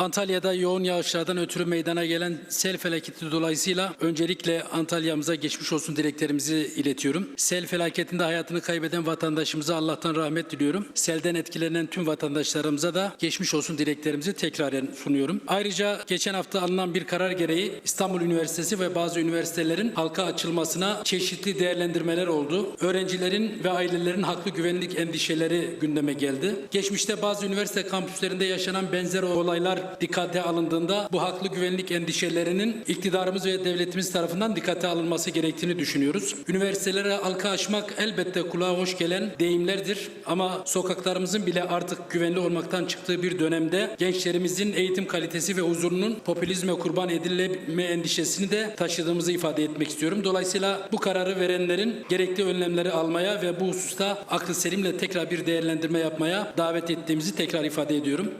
Antalya'da yoğun yağışlardan ötürü meydana gelen sel felaketi dolayısıyla öncelikle Antalya'mıza geçmiş olsun dileklerimizi iletiyorum. Sel felaketinde hayatını kaybeden vatandaşımıza Allah'tan rahmet diliyorum. Selden etkilenen tüm vatandaşlarımıza da geçmiş olsun dileklerimizi tekraren sunuyorum. Ayrıca geçen hafta alınan bir karar gereği İstanbul Üniversitesi ve bazı üniversitelerin halka açılmasına çeşitli değerlendirmeler oldu. Öğrencilerin ve ailelerin haklı güvenlik endişeleri gündeme geldi. Geçmişte bazı üniversite kampüslerinde yaşanan benzer olaylar dikkate alındığında bu haklı güvenlik endişelerinin iktidarımız ve devletimiz tarafından dikkate alınması gerektiğini düşünüyoruz. Üniversitelere halka açmak elbette kulağa hoş gelen deyimlerdir ama sokaklarımızın bile artık güvenli olmaktan çıktığı bir dönemde gençlerimizin eğitim kalitesi ve huzurunun popülizme kurban edilme endişesini de taşıdığımızı ifade etmek istiyorum. Dolayısıyla bu kararı verenlerin gerekli önlemleri almaya ve bu hususta aklı selimle tekrar bir değerlendirme yapmaya davet ettiğimizi tekrar ifade ediyorum.